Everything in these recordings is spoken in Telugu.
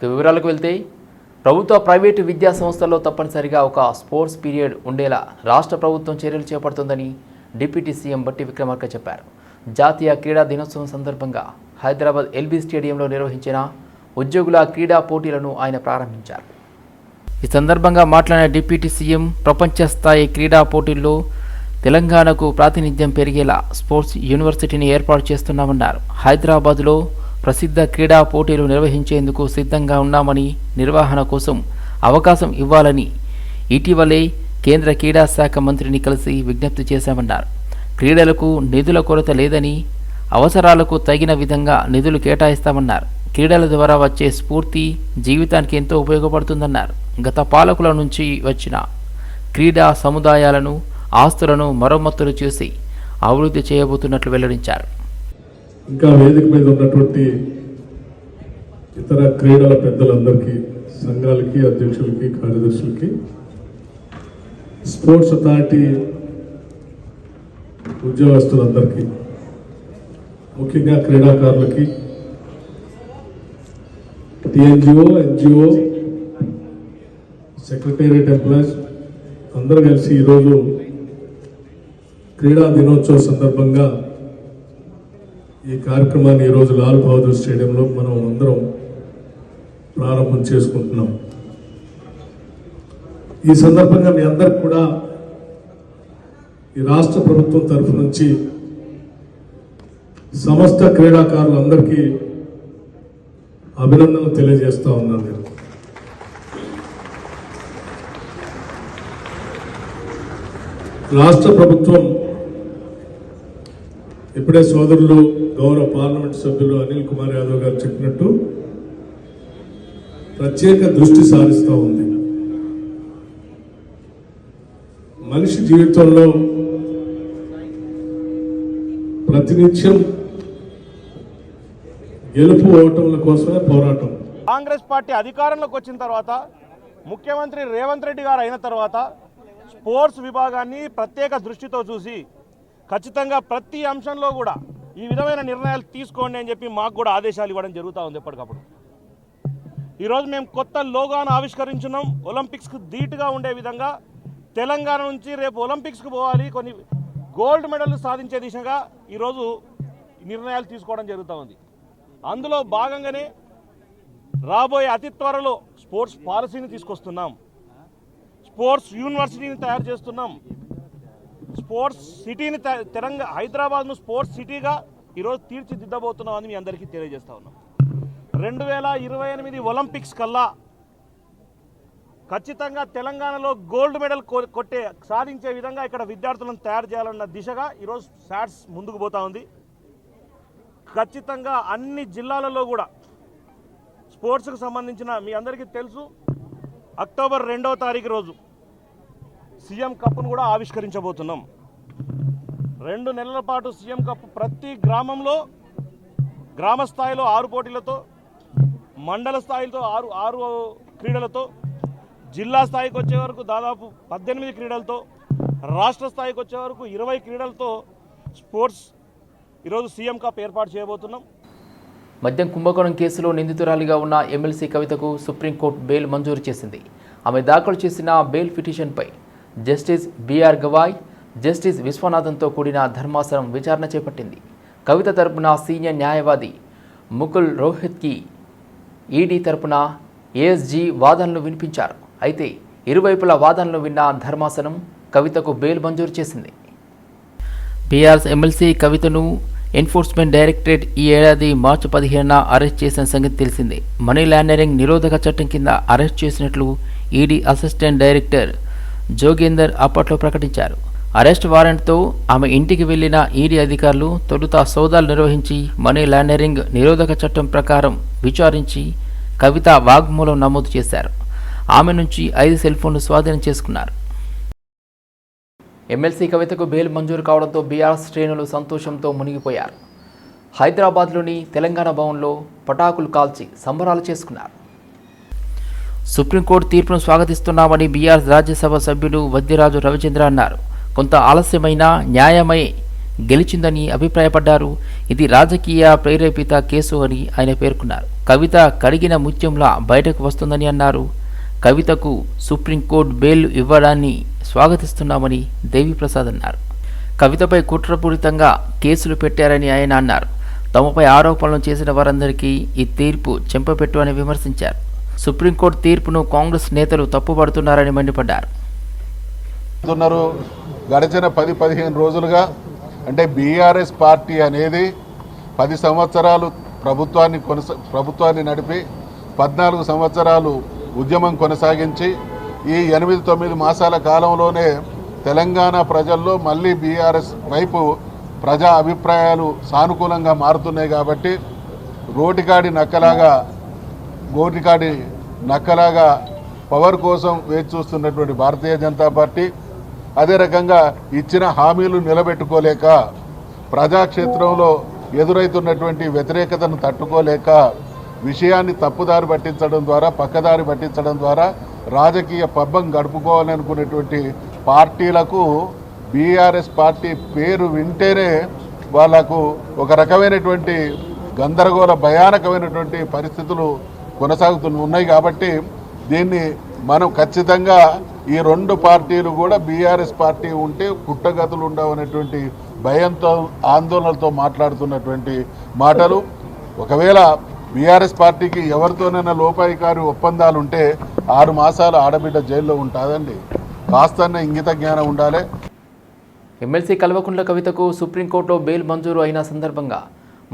ఇక వివరాలకు వెళ్తే ప్రభుత్వ ప్రైవేటు విద్యా సంస్థల్లో తప్పనిసరిగా ఒక స్పోర్ట్స్ పీరియడ్ ఉండేలా రాష్ట్ర ప్రభుత్వం చర్యలు చేపడుతుందని డిప్యూటీ సీఎం బట్టి విక్రమార్క చెప్పారు. జాతీయ క్రీడా దినోత్సవం సందర్భంగా హైదరాబాద్ ఎల్బీ స్టేడియంలో నిర్వహించిన ఉద్యోగుల క్రీడా పోటీలను ఆయన ప్రారంభించారు. ఈ సందర్భంగా మాట్లాడిన డిప్యూటీ సీఎం ప్రపంచ స్థాయి క్రీడా పోటీల్లో తెలంగాణకు ప్రాతినిధ్యం పెరిగేలా స్పోర్ట్స్ యూనివర్సిటీని ఏర్పాటు చేస్తున్నామన్నారు. హైదరాబాద్లో ప్రసిద్ధ క్రీడా పోటీలు నిర్వహించేందుకు సిద్ధంగా ఉన్నామని నిర్వహణ కోసం అవకాశం ఇవ్వాలని ఇటీవలే కేంద్ర క్రీడా శాఖ మంత్రిని కలిసి విజ్ఞప్తి చేశామన్నారు. క్రీడలకు నిధుల కొరత లేదని అవసరాలకు తగిన విధంగా నిధులు కేటాయిస్తామన్నారు. క్రీడల ద్వారా వచ్చే స్ఫూర్తి జీవితానికి ఎంతో ఉపయోగపడుతుందన్నారు. గత పాలకుల నుంచి వచ్చిన క్రీడా సముదాయాలను ఆస్తులను మరమ్మతులు చేసి అభివృద్ధి చేయబోతున్నట్లు వెల్లడించారు. ఇంకా వేదిక మీద ఉన్నటువంటి ఇతర క్రీడల పెద్దలందరికీ సంఘాలకి అధ్యక్షులకి కార్యదర్శులకి స్పోర్ట్స్ అథారిటీ ఉద్యోగస్తులందరికీ ముఖ్యంగా క్రీడాకారులకి టిఎన్జిఓ ఎన్జిఓ సెక్రటేరియట్ ఎంప్లాయీస్ అందరూ కలిసి ఈరోజు క్రీడా దినోత్సవ సందర్భంగా ఈ కార్యక్రమాన్ని ఈరోజు లాల్ బహదూర్ స్టేడియంలో మనం అందరం ప్రారంభం చేసుకుంటున్నాం. ఈ సందర్భంగా మీ అందరికి కూడా ఈ రాష్ట్ర ప్రభుత్వం తరఫు నుంచి సమస్త క్రీడాకారులందరికీ అభినందనలు తెలియజేస్తా ఉన్నాను నేను. రాష్ట్ర ప్రభుత్వం ఇప్పుడే సోదరులు గౌరవ పార్లమెంట్ సభ్యులు అనిల్ కుమార్ యాదవ్ గారు చెప్పినట్టు ప్రత్యేక దృష్టి సారిస్తూ ఉంది. మనిషి జీవితంలో ప్రతినిత్యం గెలుపు ఓటముల కోసమే పోరాటం. కాంగ్రెస్ పార్టీ అధికారంలోకి వచ్చిన తర్వాత ముఖ్యమంత్రి రేవంత్ రెడ్డి గారు అయిన తర్వాత స్పోర్ట్స్ విభాగాన్ని ప్రత్యేక దృష్టితో చూసి ఖచ్చితంగా ప్రతి అంశంలో కూడా ఈ విధమైన నిర్ణయాలు తీసుకోండి అని చెప్పి మాకు కూడా ఆదేశాలు ఇవ్వడం జరుగుతూ ఉంది ఎప్పటికప్పుడు. ఈరోజు మేము కొత్త లోగాను ఆవిష్కరించున్నాం. ఒలింపిక్స్కి ధీటుగా ఉండే విధంగా తెలంగాణ నుంచి రేపు ఒలింపిక్స్కి పోవాలి. కొన్ని గోల్డ్ మెడల్ సాధించే దిశగా ఈరోజు నిర్ణయాలు తీసుకోవడం జరుగుతూ ఉంది. అందులో భాగంగానే రాబోయే అతి త్వరలో స్పోర్ట్స్ పాలసీని తీసుకొస్తున్నాం. స్పోర్ట్స్ యూనివర్సిటీని తయారు చేస్తున్నాం. స్పోర్ట్స్ సిటీని త- తెలంగాణ హైదరాబాద్ను స్పోర్ట్స్ సిటీగా ఈరోజు తీర్చిదిద్దబోతున్నాం అని మీ అందరికీ తెలియజేస్తా ఉన్నాం. రెండు వేల ఇరవై ఎనిమిది ఒలింపిక్స్ కల్లా ఖచ్చితంగా తెలంగాణలో గోల్డ్ మెడల్ కొట్టే సాధించే విధంగా ఇక్కడ విద్యార్థులను తయారు చేయాలన్న దిశగా ఈరోజు శాట్స్ ముందుకు పోతా ఉంది. ఖచ్చితంగా అన్ని జిల్లాలలో కూడా స్పోర్ట్స్కు సంబంధించిన మీ అందరికీ తెలుసు. అక్టోబర్ రెండవ తారీఖు రోజు సీఎం కప్ను కూడా ఆవిష్కరించబోతున్నాం. రెండు నెలల పాటు సీఎం కప్ ప్రతి గ్రామంలో గ్రామ స్థాయిలో ఆరు పోటీలతో మండల స్థాయిలతో ఆరు ఆరు క్రీడలతో జిల్లా స్థాయికి వచ్చే వరకు దాదాపు పద్దెనిమిది క్రీడలతో రాష్ట్ర స్థాయికి వచ్చే వరకు ఇరవై క్రీడలతో స్పోర్ట్స్ ఈరోజు సీఎం కప్ ఏర్పాటు చేయబోతున్నాం. మద్యం కుంభకోణం కేసులో నిందితురాలిగా ఉన్న ఎమ్మెల్సీ కవితకు సుప్రీంకోర్టు బెయిల్ మంజూరు చేసింది. ఆమె దాఖలు చేసిన బెయిల్ పిటిషన్పై justice B R Gavai justice విశ్వనాథన్తో కూడిన ధర్మాసనం విచారణ చేపట్టింది. కవిత తరపున సీనియర్ న్యాయవాది ముకుల్ రోహిత్కి ఈడీ తరపున ఏఎస్జీ వాదనలు వినిపించారు. అయితే ఇరువైపుల వాదనలు విన్న ధర్మాసనం కవితకు బెయిల్ మంజూరు చేసింది. బీఆర్ఎస్ ఎమ్మెల్సీ కవితను ఎన్ఫోర్స్మెంట్ డైరెక్టరేట్ ఈ ఏడాది మార్చి పదిహేనున అరెస్ట్ చేసిన సంగతి తెలిసిందే. మనీ లాండరింగ్ నిరోధక చట్టం కింద అరెస్ట్ చేసినట్లు ఈడీ అసిస్టెంట్ డైరెక్టర్ జోగేందర్ అప్పట్లో ప్రకటించారు. అరెస్ట్ వారెంట్తో ఆమె ఇంటికి వెళ్ళిన ఈడీ అధికారులు తొలుత సోదాలు నిర్వహించి మనీ లాండరింగ్ నిరోధక చట్టం ప్రకారం విచారించి కవిత వాగ్మూలం నమోదు చేశారు. ఆమె నుంచి ఐదు సెల్ ఫోన్లు స్వాధీనం చేసుకున్నారు. ఎమ్మెల్సీ కవితకు బెయిల్ మంజూరు కావడంతో బీఆర్ఎస్ శ్రేణులు సంతోషంతో మునిగిపోయారు. హైదరాబాద్లోని తెలంగాణ భవన్లో పటాకులు కాల్చి సంబరాలు చేసుకున్నారు. సుప్రీంకోర్టు తీర్పును స్వాగతిస్తున్నామని బీఆర్ రాజ్యసభ సభ్యుడు వద్దిరాజు రవిచంద్ర అన్నారు. కొంత ఆలస్యమైన న్యాయమై గెలిచిందని అభిప్రాయపడ్డారు. ఇది రాజకీయ ప్రేరేపిత కేసు అని ఆయన పేర్కొన్నారు. కవిత కడిగిన ముత్యంలా బయటకు వస్తుందని అన్నారు. కవితకు సుప్రీంకోర్టు బెయిల్ ఇవ్వడాన్ని స్వాగతిస్తున్నామని దేవిప్రసాద్ అన్నారు. కవితపై కుట్రపూరితంగా కేసులు పెట్టారని ఆయన అన్నారు. తమపై ఆరోపణలు చేసిన వారందరికీ ఈ తీర్పు చెంపపెట్టు అని విమర్శించారు. సుప్రీంకోర్టు తీర్పును కాంగ్రెస్ నేతలు తప్పుపడుతున్నారని మండిపడ్డారు. గడిచిన పది పదిహేను రోజులుగా అంటే బీఆర్ఎస్ పార్టీ అనేది పది సంవత్సరాలు ప్రభుత్వాన్ని కొనసా ప్రభుత్వాన్ని నడిపి పద్నాలుగు సంవత్సరాలు ఉద్యమం కొనసాగించి ఈ ఎనిమిది తొమ్మిది మాసాల కాలంలోనే తెలంగాణ ప్రజల్లో మళ్ళీ బీఆర్ఎస్ వైపు ప్రజా అభిప్రాయాలు సానుకూలంగా మారుతున్నాయి కాబట్టి రోటికాడి నక్కలాగా గోటికాడి నక్కలాగా పవర్ కోసం వేచి చూస్తున్నటువంటి భారతీయ జనతా పార్టీ అదే రకంగా ఇచ్చిన హామీలు నిలబెట్టుకోలేక ప్రజాక్షేత్రంలో ఎదురైతున్నటువంటి వ్యతిరేకతను తట్టుకోలేక విషయాన్ని తప్పుదారి పట్టించడం ద్వారా పక్కదారి పట్టించడం ద్వారా రాజకీయ పబ్బం గడుపుకోవాలనుకునేటువంటి పార్టీలకు బీఆర్ఎస్ పార్టీ పేరు వింటేనే వాళ్ళకు ఒక రకమైనటువంటి గందరగోళ భయానకమైనటువంటి పరిస్థితులు కొనసాగుతూ ఉన్నాయి కాబట్టి దీన్ని మనం ఖచ్చితంగా ఈ రెండు పార్టీలు కూడా బీఆర్ఎస్ పార్టీ ఉంటే పుట్టగతులు ఉండవు అనేటువంటి భయంతో ఆందోళనలతో మాట్లాడుతున్నటువంటి మాటలు. ఒకవేళ బీఆర్ఎస్ పార్టీకి ఎవరితోనైనా లోపాయికారి ఒప్పందాలు ఉంటే ఆరు మాసాలు ఆడబిడ్డ జైల్లో ఉంటుందండి. కాస్తన్న ఇంగిత జ్ఞానం ఉండాలి. ఎమ్మెల్సీ కల్వకుంట్ల కవితకు సుప్రీంకోర్టులో బెయిల్ మంజూరు అయిన సందర్భంగా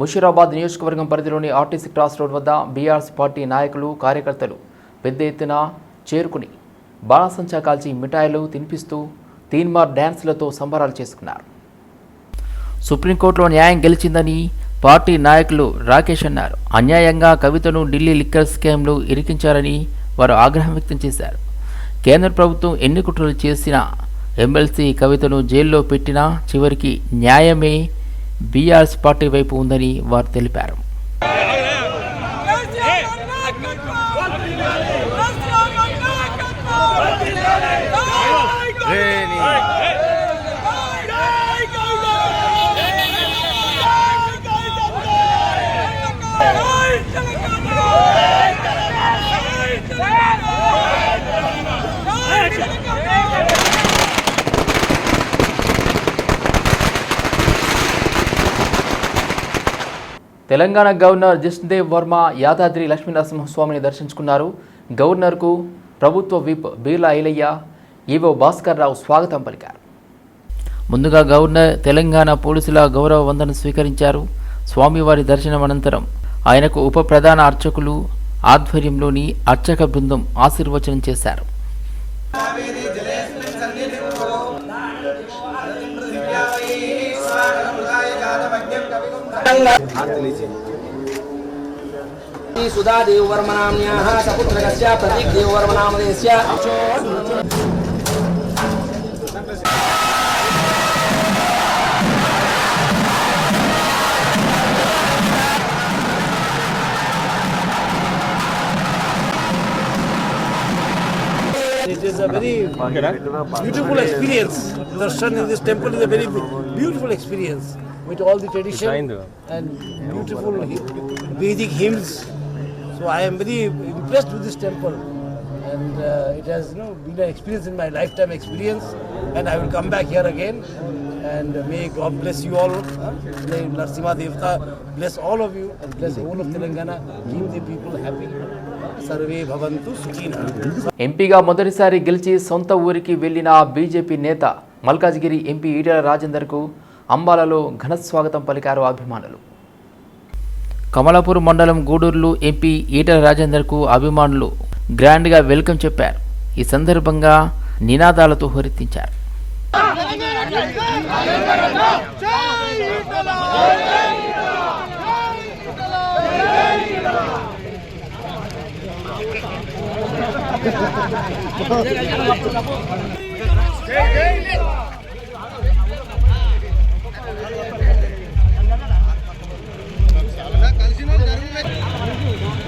ముషీరాబాద్ నియోజకవర్గం పరిధిలోని ఆర్టీసీ క్రాస్ రోడ్ వద్ద బీఆర్సీ పార్టీ నాయకులు కార్యకర్తలు పెద్ద ఎత్తున చేరుకుని బాణసంచా కాల్చి మిఠాయిలు తినిపిస్తూ తీన్మార్ డ్యాన్స్లతో సంబరాలు చేసుకున్నారు. సుప్రీంకోర్టులో న్యాయం గెలిచిందని పార్టీ నాయకులు రాకేష్ అన్నారు. అన్యాయంగా కవితను ఢిల్లీ లిక్కర్ స్కామ్లో ఇరికించారని వారు ఆగ్రహం వ్యక్తం చేశారు. కేంద్ర ప్రభుత్వం ఎన్ని కుట్రలు చేసినా ఎమ్మెల్సీ కవితను జైల్లో పెట్టినా చివరికి న్యాయమే బీఆర్ఎస్ పార్టీ వైపు ఉందని వారు తెలిపారు. తెలంగాణ గవర్నర్ జస్దేవ్ వర్మ యాదాద్రి లక్ష్మీనరసింహస్వామిని దర్శించుకున్నారు. గవర్నర్కు ప్రభుత్వ విప్ బీర్లా ఐలయ్య ఈవో భాస్కర్ రావు స్వాగతం పలికారు. ముందుగా గవర్నర్ తెలంగాణ పోలీసుల గౌరవ వందన స్వీకరించారు. స్వామివారి దర్శనం అనంతరం ఆయనకు ఉప ప్రధాన అర్చకులు ఆధ్వర్యంలోని అర్చక బృందం ఆశీర్వచనం చేశారు. सुधा देववर्मनाम्न्याः सपुत्रकस्य Prateek देववर्मनामधेयस्य It is a very beautiful experience. Darshan in this temple is a very beautiful experience with all the tradition and beautiful Vedic hymns. So I am very impressed with this temple, and uh, it has you know been an experience in my lifetime experience. And I will come back here again. And may God bless you all. May Narsimha Devata bless all of you and bless all of Telangana. Keep the people happy. Bhavantu sukhina. ఎంపీగా మొదటిసారి గెలిచి సొంత ఊరికి వెళ్ళిన బీజేపీ నేత మల్కాజ్గిరి ఎంపీ ఈటెల రాజేందర్కు అంబాలలో ఘన స్వాగతం పలికారు అభిమానులు. కమలాపూర్ మండలం గూడూరులో ఎంపీ ఈటల రాజేందర్కు అభిమానులు గ్రాండ్గా వెల్కమ్ చెప్పారు. ఈ సందర్భంగా నినాదాలతో హోరెత్తించారు.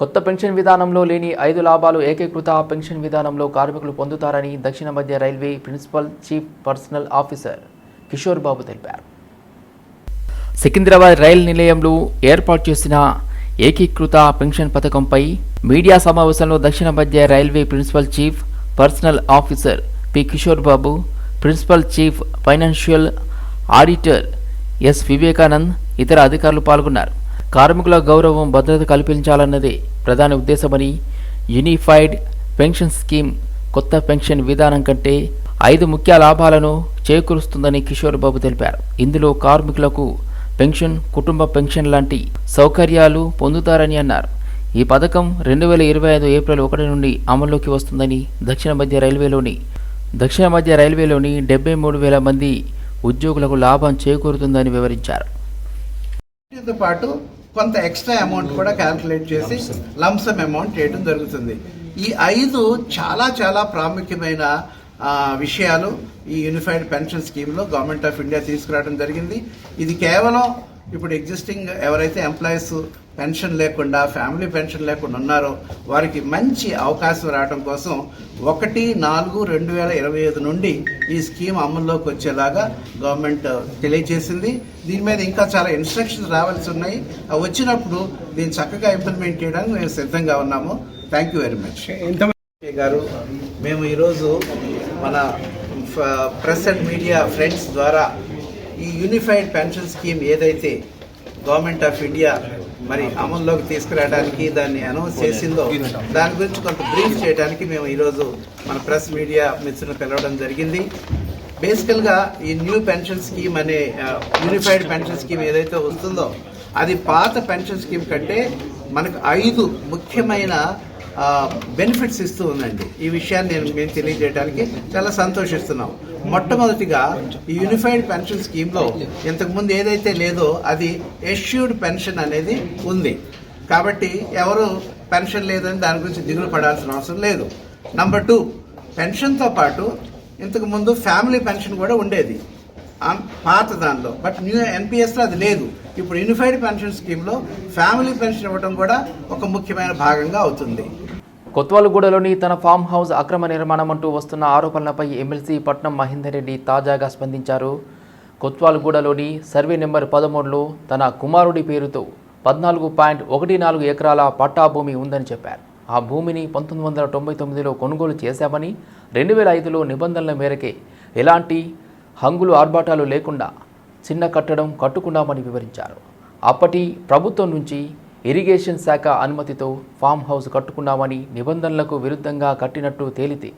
కొత్త పెన్షన్ విధానంలో లేని ఐదు లాభాలు ఏకీకృత పెన్షన్ విధానంలో కార్మికులు పొందుతారని దక్షిణ మధ్య railway principal chief personnel officer Kishore Babu తెలిపారు. సికింద్రాబాద్ రైలు నిలయంలో ఏర్పాటు చేసిన ఏకీకృత పెన్షన్ పథకంపై మీడియా సమావేశంలో దక్షిణ మధ్య railway principal chief personnel officer P Kishore Babu principal chief financial auditor S Vivekanand ఇతర అధికారులు పాల్గొన్నారు. కార్మికుల గౌరవం భద్రత కల్పించాలన్నదే ప్రధాన ఉద్దేశమని యూనిఫైడ్ పెన్షన్ స్కీమ్ కొత్త పెన్షన్ విధానం కంటే ఐదు ముఖ్య లాభాలను చేకూరుస్తుందని కిషోర్ బాబు తెలిపారు. ఇందులో కార్మికులకు పెన్షన్ కుటుంబ పెన్షన్ లాంటి సౌకర్యాలు పొందుతారని అన్నారు. ఈ పథకం రెండు వేల ఇరవై ఐదు ఏప్రిల్ ఒకటి నుండి అమల్లోకి వస్తుందని దక్షిణ మధ్య రైల్వేలోని దక్షిణ మధ్య రైల్వేలోని డెబ్బై మూడు వేల మంది ఉద్యోగులకు లాభం చేకూరుతుందని వివరించారు. పాటు కొంత ఎక్స్ట్రా అమౌంట్ కూడా క్యాల్కులేట్ చేసి లంసమ్. అమౌంట్ చేయడం జరుగుతుంది. ఈ ఐదు చాలా చాలా ప్రాముఖ్యమైన విషయాలు ఈ యూనిఫైడ్ పెన్షన్ స్కీమ్లో గవర్నమెంట్ ఆఫ్ ఇండియా తీసుకురావడం జరిగింది. ఇది కేవలం ఇప్పుడు ఎగ్జిస్టింగ్ ఎవరైతే ఎంప్లాయీస్ పెన్షన్ లేకుండా ఫ్యామిలీ పెన్షన్ లేకుండా ఉన్నారో వారికి మంచి అవకాశం రావడం కోసం ఒకటి నాలుగు రెండు వేల ఇరవై ఐదు నుండి ఈ స్కీమ్ అమల్లోకి వచ్చేలాగా గవర్నమెంట్ తెలియజేసింది. దీని మీద ఇంకా చాలా ఇన్స్ట్రక్షన్స్ రావాల్సి ఉన్నాయి. అవి వచ్చినప్పుడు దీన్ని చక్కగా ఇంప్లిమెంట్ చేయడానికి మేము సిద్ధంగా ఉన్నాము. థ్యాంక్ యూ వెరీ మచ్ గారు మేము ఈరోజు మన ప్రెస్ అండ్ మీడియా ఫ్రెండ్స్ ద్వారా ఈ యూనిఫైడ్ పెన్షన్ స్కీమ్ ఏదైతే గవర్నమెంట్ ఆఫ్ ఇండియా మరి అమల్లోకి తీసుకురావడానికి దాన్ని అనౌన్స్ చేసిందో దాని గురించి కొంత బ్రీఫ్ చేయడానికి మేము ఈరోజు మన ప్రెస్ మీడియా మిత్రులను పిలవడం జరిగింది. బేసికల్గా ఈ న్యూ పెన్షన్ స్కీమ్ అనే యూనిఫైడ్ పెన్షన్ స్కీమ్ ఏదైతే వస్తుందో అది పాత పెన్షన్ స్కీమ్ కంటే మనకు ఐదు ముఖ్యమైన బెనిఫిట్స్ ఇస్తూ ఉందండి. ఈ విషయాన్ని నేను మేము తెలియజేయడానికి చాలా సంతోషిస్తున్నాం. మొట్టమొదటిగా ఈ యూనిఫైడ్ పెన్షన్ స్కీమ్లో ఇంతకుముందు ఏదైతే లేదో అది ఎష్యూర్డ్ పెన్షన్ అనేది ఉంది. కాబట్టి ఎవరు పెన్షన్ లేదని దాని గురించి దిగులు పడాల్సిన అవసరం లేదు. నంబర్ టూ పెన్షన్తో పాటు ఇంతకుముందు ఫ్యామిలీ పెన్షన్ కూడా ఉండేది. పాత దానిలో. బట్ న్యూ ఎన్పిఎస్లో అది లేదు. ఇప్పుడు యూనిఫైడ్ పెన్షన్ స్కీమ్లో ఫ్యామిలీ పెన్షన్ ఇవ్వడం కూడా ఒక ముఖ్యమైన భాగంగా అవుతుంది. కొత్వాలుగూడలోని తన ఫామ్ హౌస్ అక్రమ నిర్మాణం అంటూ వస్తున్న ఆరోపణలపై ఎమ్మెల్సీ పట్నం మహేందర్ రెడ్డి తాజాగా స్పందించారు. కొత్వాలుగూడలోని సర్వే నెంబర్ పదమూడులో తన కుమారుడి పేరుతో పద్నాలుగు పాయింట్ ఒకటి నాలుగు ఎకరాల పట్టా భూమి ఉందని చెప్పారు. ఆ భూమిని పంతొమ్మిది వందల తొంభై తొమ్మిదిలో కొనుగోలు చేశామని రెండు వేల ఐదులో నిబంధనల మేరకే ఎలాంటి హంగులు ఆర్భాటాలు లేకుండా చిన్న కట్టడం కట్టుకున్నామని వివరించారు. అప్పటి ప్రభుత్వం నుంచి ఇరిగేషన్ శాఖ అనుమతితో ఫామ్ హౌస్ కట్టుకున్నామని నిబంధనలకు విరుద్ధంగా కట్టినట్టు తేలితే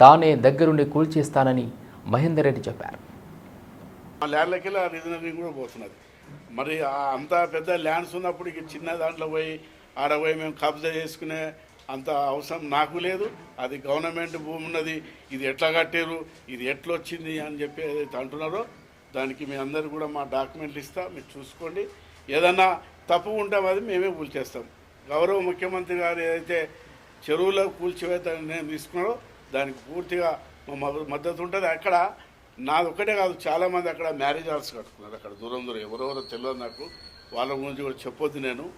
తానే దగ్గరుండి కూల్చేస్తానని మహేందర్ రెడ్డి చెప్పారు. ఆ ల్యాండ్లకి వెళ్ళి కూడా పోతున్నది. మరి అంత పెద్ద ల్యాండ్స్ ఉన్నప్పుడు ఇక చిన్న దాంట్లో పోయి ఆడ పోయి మేము కబ్జా చేసుకునే అంత అవసరం నాకు లేదు. అది గవర్నమెంట్ భూమి ఉన్నది. ఇది ఎట్లా కట్టారు ఇది ఎట్లా వచ్చింది అని చెప్పి ఏదైతే అంటున్నారో దానికి మీ అందరు కూడా మా డాక్యుమెంట్లు ఇస్తా మీరు చూసుకోండి. ఏదన్నా తప్పు ఉంటే అది మేమే కూల్చేస్తాం గౌరవ ముఖ్యమంత్రి గారు ఏదైతే చెరువులో కూల్చివేత నేను తీసుకున్నాడో దానికి పూర్తిగా మా మద్దతు- మద్దతు ఉంటుంది. అక్కడ నాది కాదు చాలామంది అక్కడ మ్యారేజ్ హాల్స్ కట్టుకున్నారు. అక్కడ దూరం దూరం ఎవరెవరో తెలియదు నాకు. వాళ్ళ గురించి కూడా చెప్పొద్దు నేను.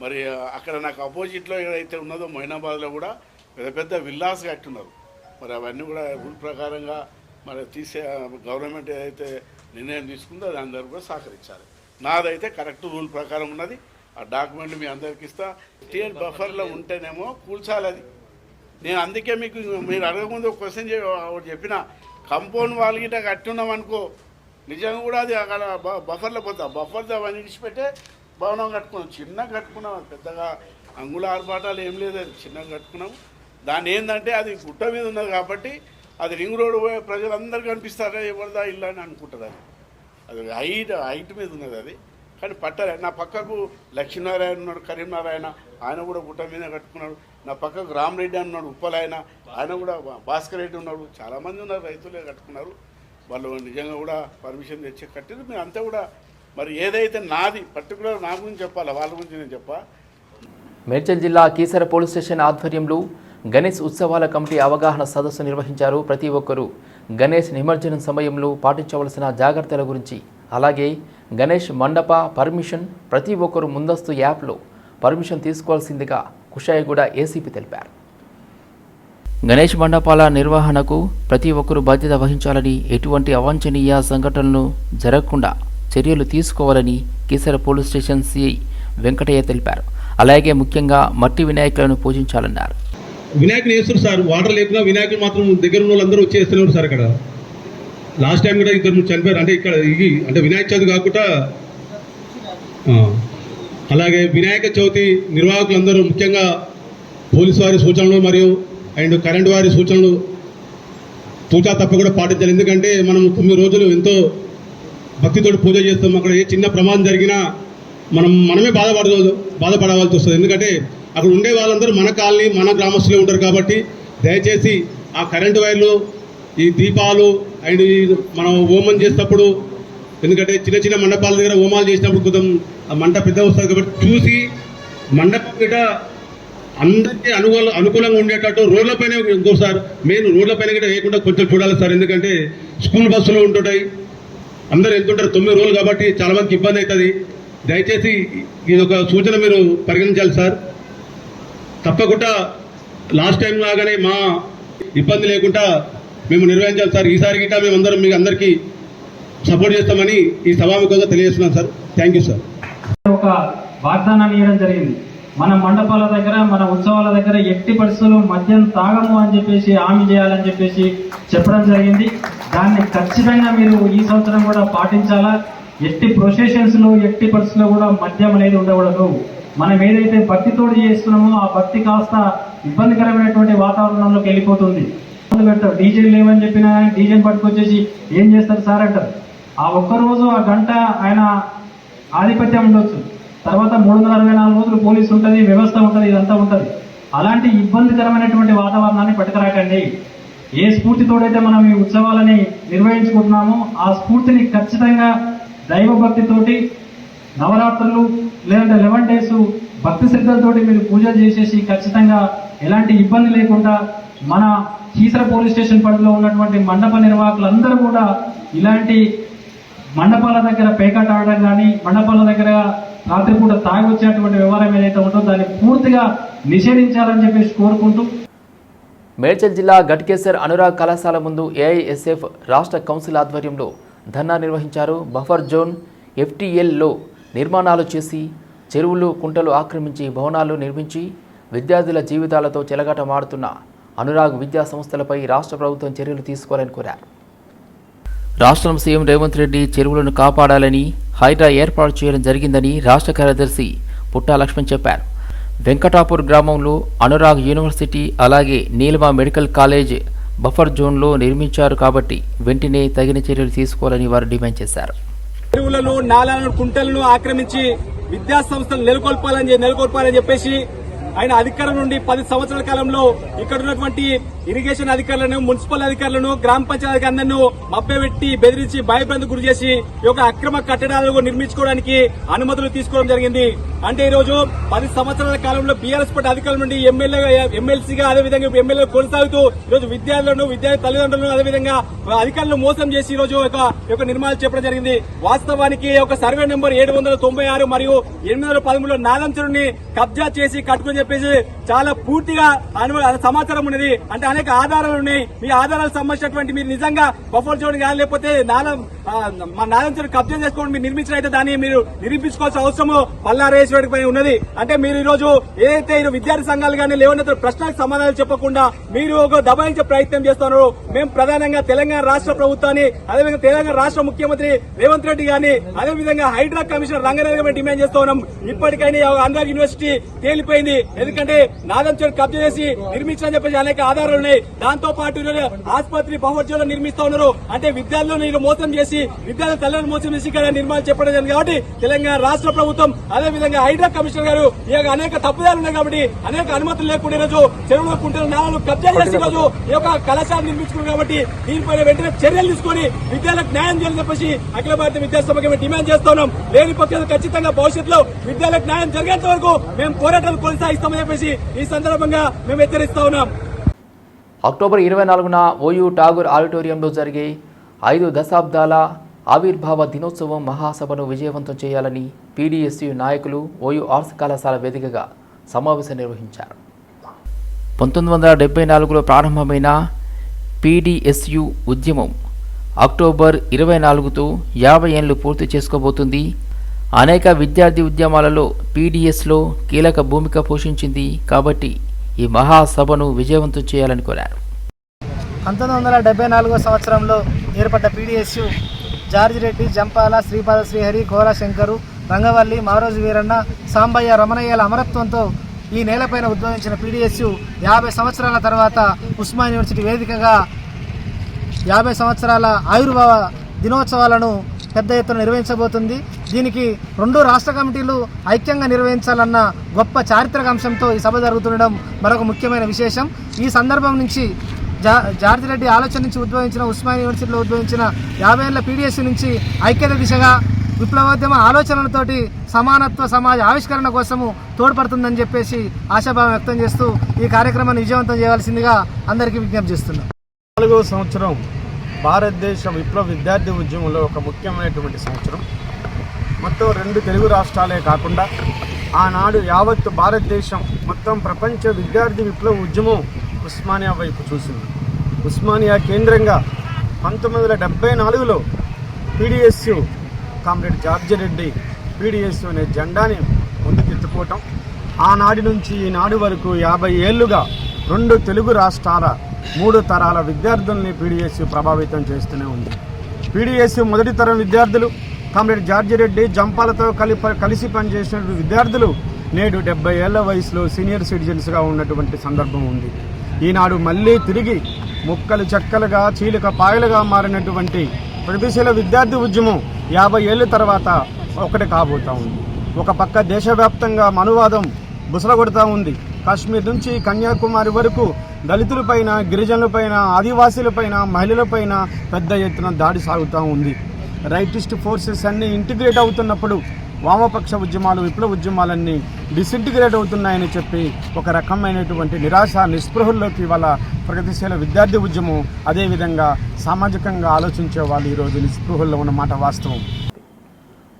మరి అక్కడ నాకు అపోజిట్లో ఏదైతే ఉన్నదో మొయినాబాద్లో కూడా పెద్ద పెద్ద విల్లాస్ కట్టున్నారు. మరి అవన్నీ కూడా రూల్ ప్రకారంగా మరి తీసే గవర్నమెంట్ ఏదైతే నిర్ణయం తీసుకుందో దాని ద్వారా కూడా సహకరించాలి. నాదైతే కరెక్ట్ రూల్ ప్రకారం ఉన్నది. ఆ డాక్యుమెంట్ మీ అందరికి ఇస్తా. స్టేట్ బఫర్లో ఉంటేనేమో కూల్చాలి అది. నేను అందుకే మీకు మీరు అడగకముందు ఒక క్వశ్చన్ ఒకటి చెప్పిన. కంపౌండ్ వాల్ గిట్ట కట్టున్నాం అనుకో నిజంగా కూడా అది అక్కడ బఫర్లో పోతా. బఫర్ అవన్నీ విడిచిపెట్టే భవనం కట్టుకున్నాం. చిన్నగా కట్టుకున్నాం. పెద్దగా అంగుళ ఆర్భాటాలు ఏం లేదు అది. చిన్నగా కట్టుకున్నాం. దాని ఏంటంటే అది గుట్ట మీద ఉన్నది కాబట్టి అది రింగ్ రోడ్ పోయే ప్రజలందరూ కనిపిస్తారా ఎవరిదా ఇల్లు అని అనుకుంటుంది అది. అది హైట్ హైట్ మీద ఉన్నది అది. కానీ పట్టలే నా పక్కకు లక్ష్మీనారాయణ ఉన్నాడు కరీంనారాయణ ఆయన కూడా గుట్ట మీద కట్టుకున్నాడు. నా పక్కకు రామరెడ్డి అని ఉన్నాడు ఉప్పలాయన ఆయన కూడా భాస్కర్ రెడ్డి ఉన్నాడు. చాలామంది ఉన్నారు రైతులే కట్టుకున్నారు. వాళ్ళు నిజంగా కూడా పర్మిషన్ తెచ్చి కట్టారు మీరు అంతా కూడా మరి ఏదైతే నాది పర్టికులర్ నా గురించి చెప్పాలి వాళ్ళ గురించి నేను చెప్పా? మేడ్చల్ జిల్లా కీసర పోలీస్ స్టేషన్ ఆధ్వర్యంలో గణేష్ ఉత్సవాల కమిటీ అవగాహన సదస్సు నిర్వహించారు ప్రతి ఒక్కరూ. గణేష్ నిమజ్జనం సమయంలో పాటించవలసిన జాగ్రత్తల గురించి. అలాగే గణేష్ మండప పర్మిషన్ ప్రతి ఒక్కరూ ముందస్తు యాప్లో పర్మిషన్ తీసుకోవాల్సిందిగా కుషాయిగూడ ఏసీపీ తెలిపారు. గణేష్ మండపాల నిర్వహణకు ప్రతి ఒక్కరూ బాధ్యత వహించాలని ఎటువంటి అవాంఛనీయ సంఘటనలు జరగకుండా చర్యలు తీసుకోవాలని Keesara police station CI Venkataiah తెలిపారు. అలాగే ముఖ్యంగా మట్టి వినాయకులను పూజించాలన్నారు. వినాయకుని వేస్తారు సార్ వాటర్ లేకుండా వినాయకులు మాత్రం దగ్గర ఉన్న వాళ్ళందరూ వచ్చి వేస్తున్నారు సార్ ఇక్కడ. లాస్ట్ టైం కూడా ఇద్దరు చనిపోయారు. అంటే ఇక్కడ ఇది అంటే వినాయక చవితి కాకుండా అలాగే వినాయక చవితి నిర్వాహకులందరూ ముఖ్యంగా పోలీసు వారి సూచనలు మరియు అండ్ కరెంట్ వారి సూచనలు తూచా తప్ప కూడా పాటించాలి. ఎందుకంటే మనం తొమ్మిది రోజులు ఎంతో భక్తితో పూజ చేస్తాం. అక్కడ ఏ చిన్న ప్రమాదం జరిగినా మనం మనమే బాధపడదు బాధపడవలసి వస్తుంది. ఎందుకంటే అక్కడ ఉండే వాళ్ళందరూ మన కాలనీ మన గ్రామస్తులే ఉంటారు కాబట్టి దయచేసి ఆ కరెంటు వైర్లు ఈ దీపాలు అండ్ మనం హోమం చేసేటప్పుడు ఎందుకంటే చిన్న చిన్న మండపాల దగ్గర హోమాలు చేసినప్పుడు కొంచెం ఆ మంట పెద్ద వస్తుంది కాబట్టి చూసి మండపం గిట అందరికీ అనుకూల అనుకూలంగా ఉండేటట్టు రోడ్లపైన ఇంకోసారి మెయిన్ రోడ్లపైన కూడా వేయకుండా కొంచెం చూడాలి సార్. ఎందుకంటే స్కూల్ బస్సులు ఉంటుంటాయి. అందరు వెళ్తుంటారు. తొమ్మిది రోజులు కాబట్టి చాలామందికి ఇబ్బంది అవుతుంది. దయచేసి ఇది ఒక సూచన మీరు పరిగణించాలి సార్. తప్పకుండా లాస్ట్ టైం లాగానే మా ఇబ్బంది లేకుండా మేము నిర్వహించాలి సార్. ఈసారి గిట్ట మేము అందరం మీకు అందరికీ సపోర్ట్ చేస్తామని ఈ సభాముఖంగా తెలియజేస్తున్నాం సార్. Thank you sir. ఒక వాగ్దానాన్ని ఇవ్వడం జరిగింది. మన మండపాల దగ్గర మన ఉత్సవాల దగ్గర ఎట్టి పరిస్థితులు మద్యం తాగము అని చెప్పేసి హామీ చేయాలని చెప్పేసి చెప్పడం జరిగింది. దాన్ని ఖచ్చితంగా మీరు ఈ సంవత్సరం కూడా పాటించాలా? ఎట్టి ప్రొసెషన్స్లో ఎట్టి పరిస్థితుల్లో కూడా మద్యం అనేది ఉండకూడదు. మనం ఏదైతే భక్తితోటి చేస్తున్నామో ఆ భక్తి కాస్త ఇబ్బందికరమైనటువంటి వాతావరణంలోకి వెళ్ళిపోతుంది. పెడతారు. డీజే లేవని చెప్పినా డీజే డీజేని పట్టుకొచ్చేసి ఏం చేస్తారు సార్ అంటారు. ఆ ఒక్క రోజు ఆ గంట ఆయన ఆధిపత్యం ఉండొచ్చు. తర్వాత మూడు వందల అరవై నాలుగు రోజులు పోలీసు ఉంటుంది వ్యవస్థ ఉంటుంది ఇదంతా ఉంటుంది. అలాంటి ఇబ్బందికరమైనటువంటి వాతావరణాన్ని పట్టుకురాకండి. ఏ స్ఫూర్తితోడైతే మనం ఈ ఉత్సవాలని నిర్వహించుకుంటున్నామో ఆ స్ఫూర్తిని ఖచ్చితంగా దైవభక్తితోటి నవరాత్రులు లేదంటే లెవెన్ డేస్ భక్తి శ్రద్ధలతోటి మీరు పూజలు చేసేసి ఖచ్చితంగా ఎలాంటి ఇబ్బంది లేకుండా మన కీసర పోలీస్ స్టేషన్ పరిధిలో ఉన్నటువంటి మండప నిర్వాహకులందరూ కూడా ఇలాంటి మండపాల దగ్గర పేకాట ఆడడం కానీ మండపాల దగ్గర రాత్రిపూట తాగి వచ్చేటువంటి వ్యవహారం ఏదైతే ఉంటుందో దాన్ని పూర్తిగా నిషేధించాలని చెప్పేసి కోరుకుంటూ మేడ్చల్ జిల్లా గట్కేసర్ అనురాగ్ కళాశాల ముందు ఏఐఎస్ఎఫ్ రాష్ట్ర కౌన్సిల్ ఆధ్వర్యంలో ధర్నా నిర్వహించారు బఫర్ జోన్ ఎఫ్టీఎల్లో నిర్మాణాలు చేసి చెరువులు కుంటలు ఆక్రమించి భవనాలు నిర్మించి విద్యార్థుల జీవితాలతో చెలగాటమాడుతున్న అనురాగ్ విద్యా సంస్థలపై రాష్ట్ర ప్రభుత్వం చర్యలు తీసుకోవాలని కోరారు. రాష్ట్రం సీఎం రేవంత్ రెడ్డి చెరువులను కాపాడాలని హైడ్రా ఏర్పాటు చేయడం జరిగిందని రాష్ట్ర కార్యదర్శి పుట్టా లక్ష్మణ్ చెప్పారు. వెంకటాపూర్ గ్రామంలో అనురాగ్ యూనివర్సిటీ అలాగే నీలమ మెడికల్ కాలేజ్ బఫర్ జోన్లో నిర్మించారు కాబట్టి వెంటనే తగిన చర్యలు తీసుకోవాలని వారు డిమాండ్ చేశారు. చెరువులను నాలాలను కుంటలను ఆక్రమించి విద్యా సంస్థలు నెలకొల్పాలని నెలకొల్పాలని చెప్పేసి ఆయన అధికారం నుండి పది సంవత్సరాల కాలంలో ఇక్కడ ఉన్నటువంటి ఇరిగేషన్ అధికారులను మున్సిపల్ అధికారులను గ్రామ పంచాయతీ అందరిను మబ్బెట్టి బెదిరించి భయభ్రాంతి గురి చేసి ఈ యొక్క అక్రమ కట్టడాలు నిర్మించుకోవడానికి అనుమతులు తీసుకోవడం జరిగింది. అంటే ఈ రోజు పది సంవత్సరాల కాలంలో బీఆర్ఎస్ పార్టీ అధికారుల నుండి ఎమ్మెల్యే ఎమ్మెల్సీగా అదేవిధంగా ఎమ్మెల్యే కొనసాగుతూ ఈ రోజు విద్యార్థులను విద్యార్థి తల్లిదండ్రులను అదేవిధంగా అధికారులను మోసం చేసి ఈ రోజు ఒక యొక్క నిర్మాణాలు చెప్పడం జరిగింది. వాస్తవానికి ఒక సర్వే నెంబర్ ఏడు వందల తొంభై ఆరు మరియు ఎనిమిది వందల పదమూడులో నాదంచరుని కబ్జా చేసి కట్టుకుని చెప్పేసి చాలా పూర్తిగా అను- సమాచారం ఉన్నది. అంటే అనేక ఆధారాలు ఉన్నాయి. మీ ఆధారాలకు సంబంధించినటువంటి మీరు నిజంగా బఫర్ జోన్ కానీ లేకపోతే నాలం మా నాదంచరు కబ్జా చేసుకోండి మీరు నిర్మించినైతే దాన్ని మీరు నిరూపించుకోవాల్సిన అవసరము పల్లారేశ్వరికి పై ఉన్నది. అంటే మీరు ఈ రోజు ఏదైతే విద్యార్థి సంఘాలు కానీ లేవనెత్తిన ప్రశ్నలకు సమాధానాలు చెప్పకుండా మీరు ఒక దబాయించే ప్రయత్నం చేస్తున్నారు. మేము ప్రధానంగా తెలంగాణ రాష్ట్ర ప్రభుత్వాన్ని అదేవిధంగా తెలంగాణ రాష్ట్ర ముఖ్యమంత్రి రేవంత్ రెడ్డి గాని అదేవిధంగా హైడ్రా కమిషనర్ రంగారెడ్డి డిమాండ్ చేస్తున్నాం ఇప్పటికైనా అందరి యూనివర్సిటీ తేలిపోయింది. ఎందుకంటే నాదంచోడు కబ్జా చేసి నిర్మించాలని చెప్పేసి అనేక ఆధారాలు ఉన్నాయి. దాంతో పాటు ఆసుపత్రి బహుమతి నిర్మిస్తా ఉన్నారు. అంటే విద్యార్థులు నీరు మోసం చేసి విద్యార్థుల తల్లిని మోసం చేసి ఇక్కడ నిర్మాణం చెప్పడం జరిగింది కాబట్టి తెలంగాణ రాష్ట్ర ప్రభుత్వం అదే విధంగా హైడ్రా కమిషనర్ గారు ఈ యొక్క అనేక తప్పుదాలు ఉన్నాయి కాబట్టి అనేక అనుమతులు లేకుండా ఈరోజు చెరువులో కుంటల నాలను కబ్జా చేసి ఈరోజు ఈ యొక్క కళాశాల నిర్మించుకున్నారు కాబట్టి దీనిపైన వెంటనే చర్యలు తీసుకొని విద్యార్థులకు న్యాయం చేయాలని చెప్పేసి అఖిల భారత విద్యాసభకి మేము డిమాండ్ చేస్తున్నాం లేని పక్షంలో ఖచ్చితంగా భవిష్యత్తులో విద్యార్థులకు న్యాయం జరిగేంత వరకు మేము పోరాటాలు చేస్తామని చెప్పేసి ఈ సందర్భంగా మేము హెచ్చరిస్తా ఉన్నాం. అక్టోబర్ ఇరవై నాలుగున ఓయూ ఠాగూర్ ఆడిటోరియంలో జరిగే ఐదు దశాబ్దాల ఆవిర్భావ దినోత్సవం మహాసభను విజయవంతం చేయాలని పీడీఎస్యు నాయకులు ఓయూ ఆర్ట్స్ కళాశాల వేదికగా సమావేశం నిర్వహించారు. పంతొమ్మిది వందల డెబ్బై నాలుగులో ప్రారంభమైన పీడిఎస్యు ఉద్యమం అక్టోబర్ ఇరవై నాలుగుతో యాభై ఏళ్ళు పూర్తి చేసుకోబోతుంది. అనేక విద్యార్థి ఉద్యమాలలో పీడిఎస్లో కీలక భూమిక పోషించింది కాబట్టి ఈ మహాసభను విజయవంతం చేయాలని కోరారు. పంతొమ్మిది వందల డెబ్బై నాలుగో సంవత్సరంలో ఏర్పడ్డ పీడిఎస్ జార్జి రెడ్డి జంపాల శ్రీపాద శ్రీహరి ఘోర శంకరు రంగవల్లి మారోజు వీరన్న సాంబయ్య రమణయ్యల అమరత్వంతో ఈ నేలపైన ఉద్భవించిన పీడిఎస్ యాభై సంవత్సరాల తర్వాత ఉస్మాన్ యూనివర్సిటీ వేదికగా యాభై సంవత్సరాల ఆయుర్భావ దినోత్సవాలను పెద్ద ఎత్తున నిర్వహించబోతుంది. దీనికి రెండు రాష్ట్ర కమిటీలు ఐక్యంగా నిర్వహించాలన్న గొప్ప చారిత్రక అంశంతో ఈ సభ జరుగుతుండడం మరొక ముఖ్యమైన విశేషం. ఈ సందర్భం నుంచి జా జార్జి రెడ్డి ఆలోచన నుంచి ఉద్భవించిన ఉస్మాన్ యూనివర్సిటీలో ఉద్భవించిన యాభై ఏళ్ళ పీడిఎస్ నుంచి ఐక్యత దిశగా విప్లవోద్యమ ఆలోచనలతోటి సమానత్వ సమాజ ఆవిష్కరణ కోసము తోడ్పడుతుందని చెప్పేసి ఆశాభావం వ్యక్తం చేస్తూ ఈ కార్యక్రమాన్ని విజయవంతం చేయవలసిందిగా అందరికీ విజ్ఞప్తి చేస్తున్నాం. నాలుగవ సంవత్సరం భారతదేశ విప్లవ విద్యార్థి ఉద్యమంలో ఒక ముఖ్యమైనటువంటి సంవత్సరం. మొత్తం రెండు తెలుగు రాష్ట్రాలే కాకుండా ఆనాడు యావత్తు భారతదేశం మొత్తం ప్రపంచ విద్యార్థి విప్లవ ఉద్యమం ఉస్మానియా వైపు చూసింది. ఉస్మానియా కేంద్రంగా పంతొమ్మిది వందల డెబ్బై నాలుగులో PDSU comrade George Reddy PDSU అనే జెండాని ముందుకెత్తుకోవటం. ఆనాటి నుంచి ఈనాడు వరకు యాభై ఏళ్ళుగా రెండు తెలుగు రాష్ట్రాల మూడు తరాల విద్యార్థుల్ని పీడిఎస్యు ప్రభావితం చేస్తూనే ఉంది. పీడిఎస్యు మొదటి తరం విద్యార్థులు కామ్రేడ్ జార్జి రెడ్డి జంపాలతో కలిప కలిసి పనిచేసిన విద్యార్థులు నేడు డెబ్బై ఏళ్ళ వయసులో సీనియర్ సిటిజన్స్గా ఉన్నటువంటి సందర్భం ఉంది. ఈనాడు మళ్ళీ తిరిగి ముక్కలు చెక్కలుగా చీలిక పాయలుగా మారినటువంటి ప్రగతిశీల విద్యార్థి ఉద్యమం యాభై ఏళ్ళ తర్వాత ఒకటి కాబోతా ఉంది. ఒక పక్క దేశవ్యాప్తంగా మనువాదం బుసలగొడతా ఉంది. కాశ్మీర్ నుంచి కన్యాకుమారి వరకు దళితులపైన గిరిజనులపైన ఆదివాసీలపైన మహిళలపైన పెద్ద ఎత్తున దాడి సాగుతూ ఉంది. రైటిస్ట్ ఫోర్సెస్ అన్నీ ఇంటిగ్రేట్ అవుతున్నప్పుడు వామపక్ష ఉద్యమాలు విప్లవ ఉద్యమాలన్నీ డిసింటిగ్రేట్ అవుతున్నాయని చెప్పి ఒక రకమైనటువంటి నిరాశ నిస్పృహల్లోకి వల్ల ప్రగతిశీల విద్యార్థి ఉద్యమం అదేవిధంగా సామాజికంగా ఆలోచించే వాళ్ళు ఈరోజు నిస్పృహల్లో ఉన్నమాట వాస్తవం.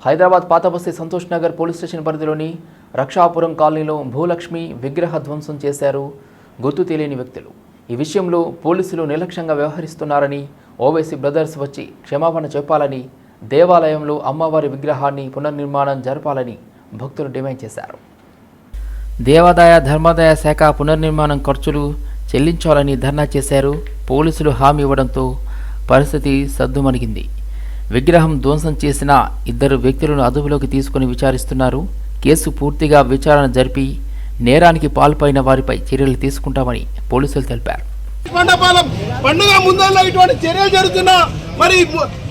హైదరాబాద్ పాతబస్తీ సంతోష్ నగర్ పోలీస్ స్టేషన్ పరిధిలోని రక్షాపురం కాలనీలో భూలక్ష్మి విగ్రహ ధ్వంసం చేశారు గుర్తు తెలియని వ్యక్తులు. ఈ విషయంలో పోలీసులు నిర్లక్ష్యంగా వ్యవహరిస్తున్నారని ఓవైసీ బ్రదర్స్ వచ్చి క్షమాపణ చెప్పాలని దేవాలయంలో అమ్మవారి విగ్రహాన్ని పునర్నిర్మాణం జరపాలని భక్తులు డిమాండ్ చేశారు. దేవాదాయ ధర్మాదాయ శాఖ పునర్నిర్మాణం ఖర్చులు చెల్లించాలని ధర్నా చేశారు. పోలీసులు హామీ ఇవ్వడంతో పరిస్థితి సద్దుమణిగింది. విగ్రహం ధ్వంసం చేసిన ఇద్దరు వ్యక్తులను అదుపులోకి తీసుకుని విచారిస్తున్నారు. కేసు పూర్తిగా విచారణ జరిపి నేరానికి పాల్పడిన వారిపై చర్యలు తీసుకుంటామని పోలీసులు తెలిపారు. మండపాలం పండుగ ముందల్లో ఇటువంటి చర్యలు జరుగుతున్నా మరి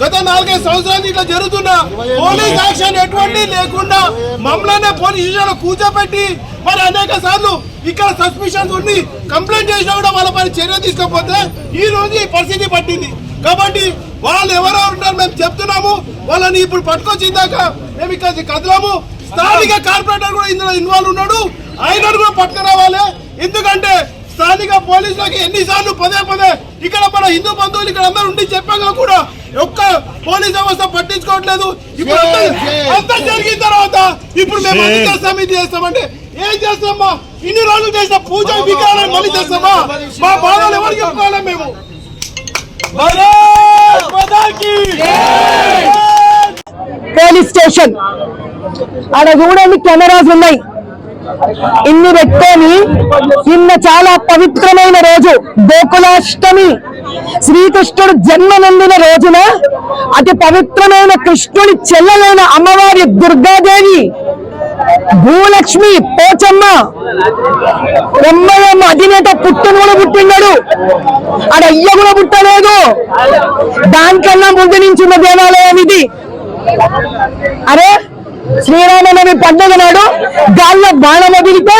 గత నాలుగైదు సంవత్సరాలు ఇట్లా జరుగుతున్నా పోలీస్ యాక్షన్ ఎటువంటి లేకుండా మమ్మల్ని పోలీస్ స్టేషన్లో కూర్చోబెట్టి మరి అనేక సార్లు ఇక్కడ సస్పిషన్స్ ఉండి కంప్లైంట్ చేసినా కూడా వాళ్ళ పైన చర్య తీసుకోకపోతే ఈ రోజు ఈ పరిస్థితి పట్టింది. కాబట్టి వాళ్ళు ఎవరో ఉంటారు మేము చెప్తున్నాము వాళ్ళని ఇప్పుడు పట్టుకొచ్చిందాక మేము ఇక్కడ కదలాము. స్థానిక కార్పొరేటర్ కూడా ఇందులో ఇన్వాల్వ్ ఉన్నాడు. ఆయన కూడా పట్టుకురావాలి. ఎందుకంటే స్థానిక పోలీసులకి ఎన్నిసార్లు పదే పదే ఇక్కడ మన హిందూ బంధువులు ఇక్కడ అందరూ ఉండి చెప్పాక కూడా ఒక్క పోలీస్ వ్యవస్థ పట్టించుకోవట్లేదు. ఇప్పుడు అంతా- జరిగిన తర్వాత ఇప్పుడు మేము ఇది చేస్తామంటే ఏం చేస్తామా ఇన్ని రోజులు చేసిన పూజ విగ్రహాలను మళ్ళీ చేస్తామా? మా బాధలు ఎవరికి చెప్పుకోవాలి మేము? భారత్ మాతాకి! పోలీస్ స్టేషన్ ఆడ చూడండి కెమెరాస్ ఉన్నాయి. ఇన్ని పెట్టుకొని నిన్న చాలా పవిత్రమైన రోజు. గోకులాష్టమి. శ్రీకృష్ణుడు జన్మ నొందిన రోజున అతి పవిత్రమైన కృష్ణుడి చెల్లెలైన అమ్మవారి దుర్గాదేవి భూలక్ష్మి పోచమ్మ ఎమ్మెల్యే అధినేత పుట్టును కూడా పుట్టిన్నాడు ఆడ అయ్య కూడా పుట్టలేదు. దానికన్నా ముందు నుంచి ఉన్న దేవాలయం ఇది. అరే శ్రీరామనవమి పండుగ నాడు గాల్లో బాణం వదిలితే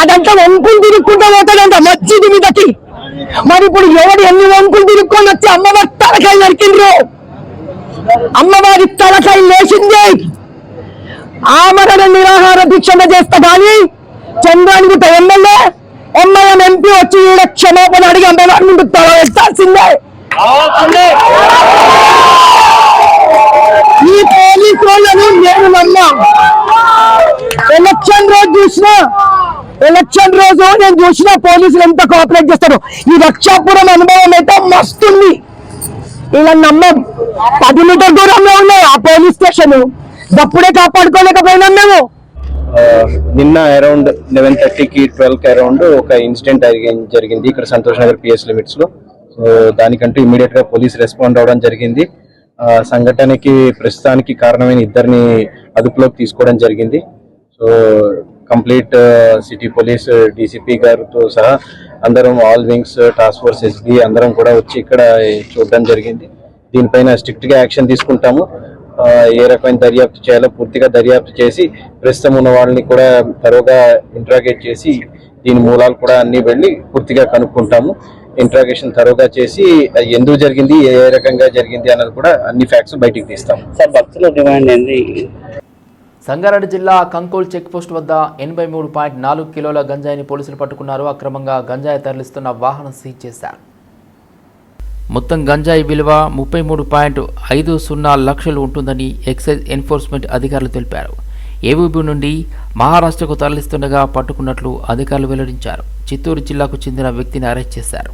అదంతా వంకులు తిరుక్కుంటూ పోతాడంట మస్జిద్ మీదకి. మరి ఇప్పుడు ఎవడు ఎన్ని వంకులు తిరుక్కొని వచ్చి అమ్మవారి తలకాయ నరికిండ్రు? అమ్మవారి తలకాయ లేచింది. ఆమరణ నిరాహార దీక్షణ చేస్తా కానీ చంద్రానిగుట్ట ఎమ్మెల్యే ఎమ్మెల్యే ఎంపీ వచ్చి ఈడ క్షమాపణ అడిగి అమ్మవారి ముందు తల వేస్తాల్సిందే ఈ పోలీస్ వాళ్ళను నేను నమ్మా. ఎలక్షన్ రోజు చూసిన ఎలక్షన్ రోజు నేను చూసిన పోలీసులు ఎంత కోఆపరేట్ చేస్తారు. ఈ రక్షాపురం అనుభవం అయితే మస్తుంది ఇలా నమ్మం. పది మీటర్ దూరంలో ఉన్నాయి ఆ పోలీస్ స్టేషన్ అప్పుడే కాపాడుకోలేకపోయినాం మేము. నిన్న అరౌండ్ లెవెన్ థర్టీకి ట్వెల్వ్కి అరౌండ్ ఒక ఇన్సిడెంట్ జరిగింది ఇక్కడ సంతోష్ నగర్ పిఎస్ లిమిట్స్లో. సో దానికంటూ ఇమీడియట్గా పోలీస్ రెస్పాండ్ అవడం జరిగింది. సంఘటనకి ప్రస్తుతానికి కారణమైన ఇద్దరిని అదుపులోకి తీసుకోవడం జరిగింది. So complete city police DCP గారితో సహా అందరం all wings task force SB అందరం కూడా వచ్చి ఇక్కడ చూడడం జరిగింది. దీనిపైన స్ట్రిక్ట్గా యాక్షన్ తీసుకుంటాము. ఏ రకమైన దర్యాప్తు చేయాలో పూర్తిగా దర్యాప్తు చేసి ప్రస్తుతం ఉన్న వాళ్ళని కూడా త్వరగా ఇంట్రాగేట్ చేసి దీని మూలాలు కూడా అన్నీ వెళ్ళి పూర్తిగా కనుక్కుంటాము. ఇంట్రాగేషన్ తరువుగా చేసి అది ఎందుకు జరిగింది ఏ ఏ రకంగా జరిగింది అన్నది కూడా అన్ని ఫ్యాక్ట్స్ బయటికి తీస్తాము సార్ భక్తుల డిమాండ్ ఏంది? సంగారెడ్డి జిల్లా కంకోల్ చెక్ పోస్ట్ వద్ద ఎనభై మూడు పాయింట్ నాలుగు కిలోల గంజాయిని పోలీసులు పట్టుకున్నారు. అక్రమంగా గంజాయి తరలిస్తున్న వాహనం సీజ్ చేశారు. మొత్తం గంజాయి విలువ ముప్పై మూడు పాయింట్ ఐదు సున్నా లక్షలు ఉంటుందని ఎక్సైజ్ ఎన్ఫోర్స్మెంట్ అధికారులు తెలిపారు. ఏవూబీ నుండి మహారాష్ట్రకు తరలిస్తుండగా పట్టుకున్నట్లు అధికారులు వెల్లడించారు. చిత్తూరు జిల్లాకు చెందిన వ్యక్తిని అరెస్ట్ చేశారు.